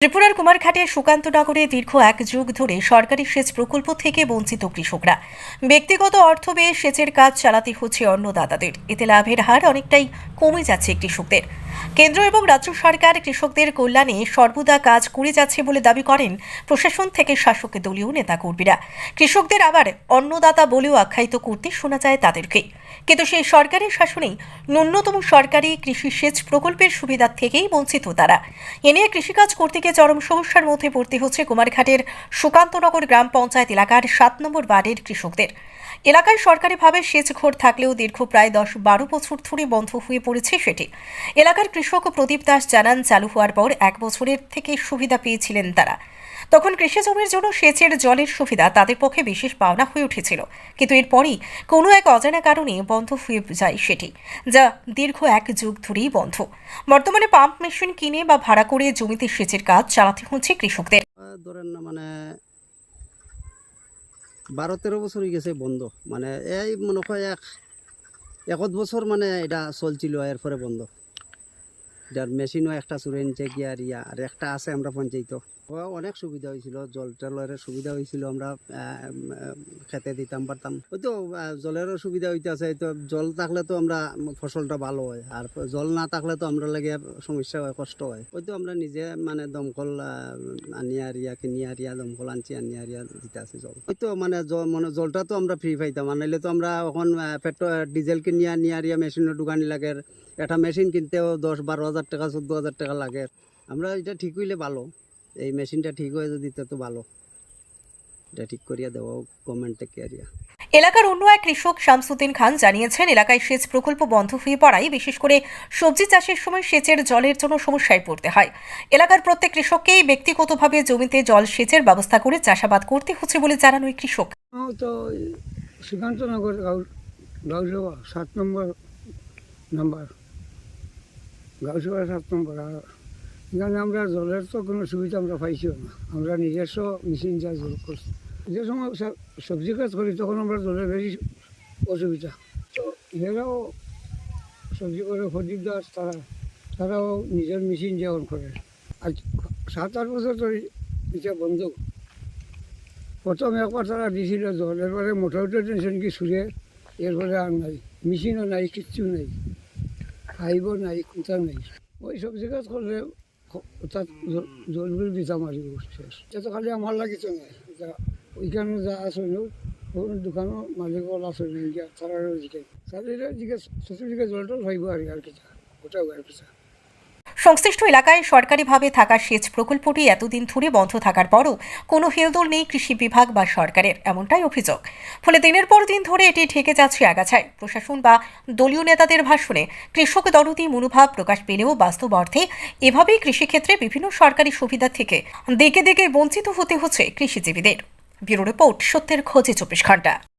ত্রিপুরার সুকান্ত নগরে দীর্ঘ এক যুগ ধরে সরকারি সেচ প্রকল্প থেকে বঞ্চিত কৃষকরা। ব্যক্তিগত অর্থ ব্যয়ে সেচের কাজ চালাতে হচ্ছে অন্নদাতাদের। এতে লাভের হার অনেকটাই কমে যাচ্ছে কৃষকদের। কেন্দ্র এবং রাজ্য সরকার কৃষকদের কল্যাণে সর্বদা কাজ করে যাচ্ছে বলে দাবি করেন প্রশাসন থেকে শাসক দলীয় নেতাকর্মীরা। কৃষকদের আবার অন্নদাতা বলেও আখ্যায়িত করতে শোনা যায় তাদেরকে। কিন্তু সেই সরকারের শাসনেই ন্যূনতম সরকারি কৃষি সেচ প্রকল্পের সুবিধা থেকেই বঞ্চিত তারা। এ নিয়ে কৃষিকাজ করতে গিয়ে চরম সমস্যার মধ্যে পড়তে হচ্ছে কুমারঘাটের সুকান্তনগর গ্রাম পঞ্চায়েত এলাকার সাত নম্বর ওয়ার্ডের কৃষকদের। এলাকায় সরকারিভাবে সেচ ঘর থাকলেও দীর্ঘ প্রায় দশ বারো বছর ধরে বন্ধ হয়ে পড়েছে সেটি। এলাকার কৃষক প্রদীপ দাস জানান, চালু হওয়ার পর এক বছরের থেকে সুবিধা পেয়েছিলেন তারা। তখন কৃষি জমির জন্য সেচের জলের সুবিধা তাদের পক্ষে বিশেষ পাওনা হয়ে উঠেছিল। কিন্তু এরপরই কোনো এক অজানা কারণে বন্ধ হয়ে যায় সেটি, যা দীর্ঘ এক যুগ ধরেই বন্ধ। বর্তমানে পাম্প মেশিন কিনে বা ভাড়া করে জমিতে সেচের কাজ চালাতে হচ্ছে কৃষকদের। ধরেন মানে বারো তেরো বছর হয়ে গেছে বন্ধ। মানে এই মনে হয় এক একত বছর মানে এটা চলছিল, এরপরে বন্ধ। এটার মেশিনও একটা চুরে নিচে গিয়ার, ইয়া, আর একটা আছে আমরা পঞ্চায়েত। অনেক সুবিধা হয়েছিল, জল টলের সুবিধা হয়েছিল, আমরা খেতে দিতাম, পারতাম। ওই তো জলেরও সুবিধা হইতে আছে তো জল থাকলে তো আমরা ফসলটা ভালো হয়, আর জল না থাকলে তো আমরা লাগে সমস্যা হয়, কষ্ট হয়। ওই তো আমরা নিজে মানে দমকল আনি আর ইয়া কিনি আর দমকল আনছি আনি আর ইয়া দিতে আছে জল। ওই তো মানে মানে জলটা তো আমরা ফ্রি পাইতাম, আর নাইলে তো আমরা এখন পেট্রোল ডিজেল কিনি আনি আর ইয়া, মেশিনের দোকানি লাগে একটা মেশিন কিনতেও দশ বারো টাকা চোদ্দ হাজার টাকা লাগে। আমরা এটা ঠিক হইলে ভালো। এই মেশিনটা ঠিক হয়ে যদি তো ভালো। এটা ঠিক করিয়া দেওয়া গভর্নমেন্ট থেকে আর ইয়া এলাকার অন্য এক কৃষক শামসুদ্দিন খান জানিয়েছেন এলাকায় সেচ প্রকল্প বন্ধ হয়ে পড়ায় বিশেষ করে সবজি চাষের সময় সেচের জলের জন্য সমস্যায় পড়তে হয়। এলাকার প্রত্যেক কৃষককেই ব্যক্তিগতভাবে জমিতে জল সেচের ব্যবস্থা করে চাষাবাদ করতে হচ্ছে বলে জানান ওই কৃষক। তো শ্রীকান্তনগর সাত নম্বর নাম্বার। গাঁওসভা সাত নম্বর এখানে আমরা জলের তো কোনো সুবিধা আমরা পাইছিও না। আমরা নিজস্ব মেশিন যা জল করছি। যে সময় সবজি কাজ করি, তখন আমরা জলের বেশি অসুবিধা। তো এরাও সবজি করে, প্রদীপ দাস, তারা, তারাও নিজের মেশিন যেমন করে। আজ সাত আট বছর তো এটা বন্ধ। প্রথম একবার তারা দিছিল জল এরপরে মোটামুটি টেনশন কি সুরে এরপরে আর নাই। মেশিনও নাই, কিচ্ছু নাই। খাইব নাই কোথা নাই। ওই সব জায়গা করলে খ- তাত জ- জল বিল দিতাম আর শেষ খালি আমার লাগিত নাই ওইখানে যা নো ওর দোকানও মালিকও আছে জিজ্ঞা তারারও জিজ্ঞাসা তাদের জিজ্ঞেস চতুর্দিকে জল টল খাইব আর আর কিছু ওটাও আর কিছু সংশ্লিষ্ট এলাকায় সরকারিভাবে থাকা সেচ প্রকল্পটি এতদিন ধরে বন্ধ থাকার পরও কোনো হেলদোল নেই কৃষি বিভাগ বা সরকারের, এমনটাই অভিযোগ। ফলে দিনের পর দিন ধরে এটি ঠেকে যাচ্ছে আগাছায়। প্রশাসন বা দলীয় নেতাদের ভাষণে কৃষক দরদি মনোভাব প্রকাশ পেলেও বাস্তব অর্থে এভাবেই কৃষিক্ষেত্রে বিভিন্ন সরকারি সুবিধা থেকে দিকে দিকে বঞ্চিত হতে হচ্ছে কৃষিজীবীদের। ব্যুরো রিপোর্ট সত্যের খোঁজে চব্বিশ ঘণ্টা।